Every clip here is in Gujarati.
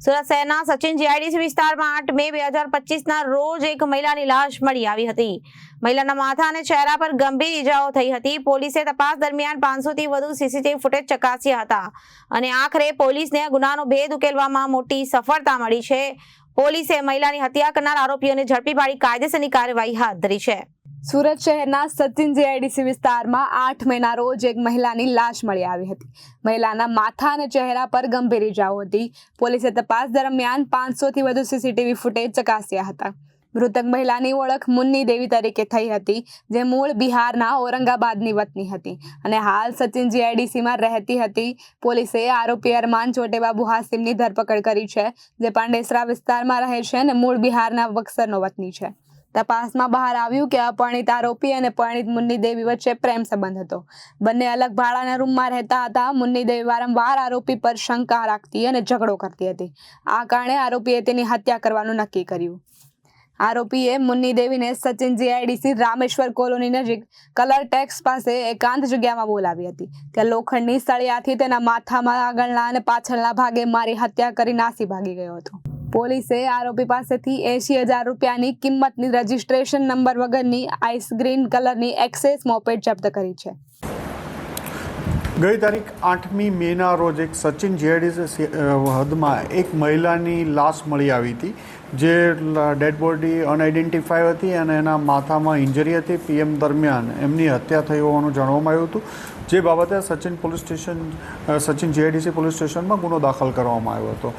સુરત શહેરના સચિન જીઆઈડીસી વિસ્તારમાં આઠ મે બે હજાર પચીસના રોજ એક મહિલાની લાશ મળી આવી હતી. મહિલાના માથા અને ચહેરા પર ગંભીર ઈજાઓ થઈ હતી. પોલીસે તપાસ દરમિયાન પાંચસો થી વધુ સીસીટીવી ફૂટેજ ચકાસ્યા હતા અને આખરે પોલીસને ગુનાનો ભેદ ઉકેલવામાં મોટી સફળતા મળી છે. પોલીસે મહિલાની હત્યા કરનાર આરોપીઓને ઝડપી પાડી કાયદેસરની કાર્યવાહી હાથ ધરી છે. સુરત શહેરના સચિન જીઆઈડીસી વિસ્તારમાં આઠ મહિના રોજ એક મહિલાની લાશ મળી આવી હતી. મહિલાના માથા અને ચહેરા પર ગંભીર ઇજાઓ હતી. પોલીસે તપાસ દરમિયાન પાંચસોથી વધુ સીસીટીવી ફૂટેજ ચકાસ્યા હતા. મૃતક મહિલાની ઓળખ મુન્ની દેવી તરીકે થઈ હતી, જે મૂળ બિહારના ઔરંગાબાદની વતની હતી અને હાલ સચિન જીઆઈડીસીમાં રહેતી હતી. પોલીસે આરોપી અરમાન ચોટેબાબુ હાસિમની ધરપકડ કરી છે, જે પાંડેસરા વિસ્તારમાં રહે છે અને મૂળ બિહારના બક્સરનો વતની છે. તપાસમાં બહાર આવ્યું કે અપરિણિત આરોપી અને પરિણિત મુન્ની દેવી વચ્ચે પ્રેમ સંબંધ હતો. બંને અલગ ભાડાના રૂમમાં રહેતા હતા. મુન્ની દેવી વારંવાર આરોપી પર શંકા રાખતી અને ઝઘડો કરતી હતી. આ કારણે આરોપીએ તેની હત્યા કરવાનું નક્કી કર્યું. આરોપીએ મુન્ની દેવીને સચિન જીઆઈડીસી રામેશ્વર કોલોની નજીક કલર ટેક્સ પાસે એકાંત જગ્યામાં બોલાવી હતી. ત્યાં લોખંડની સળિયાથી તેના માથામાં આગળના અને પાછળના ભાગે મારી હત્યા કરી નાસી ભાગી ગયો હતો. પોલીસે આરોપી પાસેથી એંશી હજાર રૂપિયાની કિંમતની રજીસ્ટ્રેશન નંબર વગરની આઈસ ગ્રીન કલરની એક્સેસ મોપેડ જપ્ત કરી છે. ગઈ તારીખ આઠમી મેના રોજ એક સચિન જીઆઈડીસી હદમાં એક મહિલાની લાશ મળી આવી હતી. જે ડેડ બોડી અનઆઇડેન્ટિફાઈ હતી અને એના માથામાં ઇન્જરી હતી પીએમ દરમિયાન. એમની હત્યા થઈ હોવાનું જાણવામાં આવ્યું હતું. જે બાબતે Sachin police station Sachin GIDC police સ્ટેશનમાં ગુનો દાખલ કરવામાં આવ્યો હતો.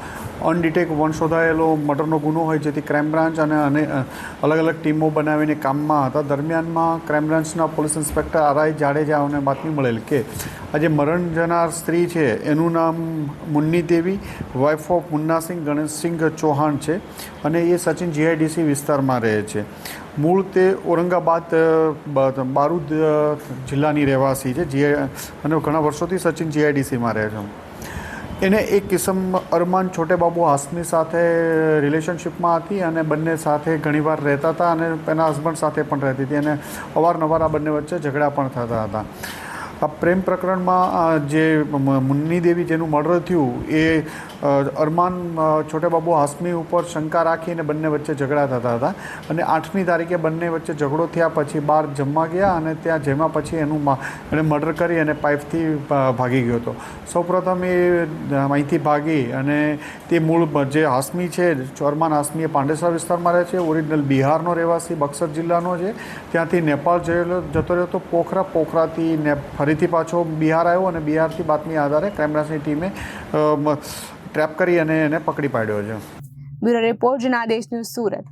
અનડિટેક વન શોધાયેલો મર્ડરનો ગુનો હોય જેથી ક્રાઇમ બ્રાન્ચ અને અને અલગ અલગ ટીમો બનાવીને કામમાં હતા. દરમિયાનમાં ક્રાઇમ બ્રાન્ચના પોલીસ ઇન્સ્પેક્ટર આરઆઈ જાડેજાઓને બાતમી મળેલ કે આજે મરણ જનાર સ્ત્રી છે. એનું નામ મુન્ની દેવી વાઇફ ઓફ મુન્નાસિંહ ગણેશસિંહ ચૌહાણ છે. અને એ સચિન જીઆઈડીસી વિસ્તારમાં રહે છે. મૂળ તે ઔરંગાબાદ બારૂદ જિલ્લાની રહેવાસી છે. જે અને ઘણા વર્ષોથી સચિન જીઆઈડીસીમાં રહે છે. એને એક કિસમ અરમાન છોટેબાબુ હાસમી સાથે રિલેશનશિપમાં હતી અને બંને સાથે ઘણીવાર રહેતા હતા અને એના હસબન્ડ સાથે પણ રહેતી હતી અને અવારનવાર આ બંને વચ્ચે ઝઘડા પણ થતા હતા. આ પ્રેમ પ્રકરણમાં જે મુન્ની દેવી જેનું મર્ડર થયું, એ અરમાન છોટેબાબુ હાસમી ઉપર શંકા રાખીને બંને વચ્ચે ઝઘડા થતા હતા અને આઠમી તારીખે બંને વચ્ચે ઝઘડો થયા પછી બહાર જમવા ગયા અને ત્યાં જેમાં પછી એનું એણે મર્ડર કરી અને પાઇપથી ભાગી ગયો હતો. સૌપ્રથમ એ અહીંથી ભાગી અને તે મૂળ જે હાસમી છે, ચોરમાન હાસમી એ પાંડેસરા વિસ્તારમાં રહે છે, ઓરિજિનલ બિહારનો રહેવાસી, બક્સર જિલ્લાનો છે. ત્યાંથી નેપાળ જયેલો, જતો રહ્યો તો પોખરા, પોખરાથી ને ફરીથી પાછો બિહાર આવ્યો અને બિહારથી બાતમી આધારે ક્રાઇમ બ્રાન્ચની ટીમે ટ્રેપ કરી અને એને પકડી પાડ્યો છે. Bureau report Janadesh news Surat.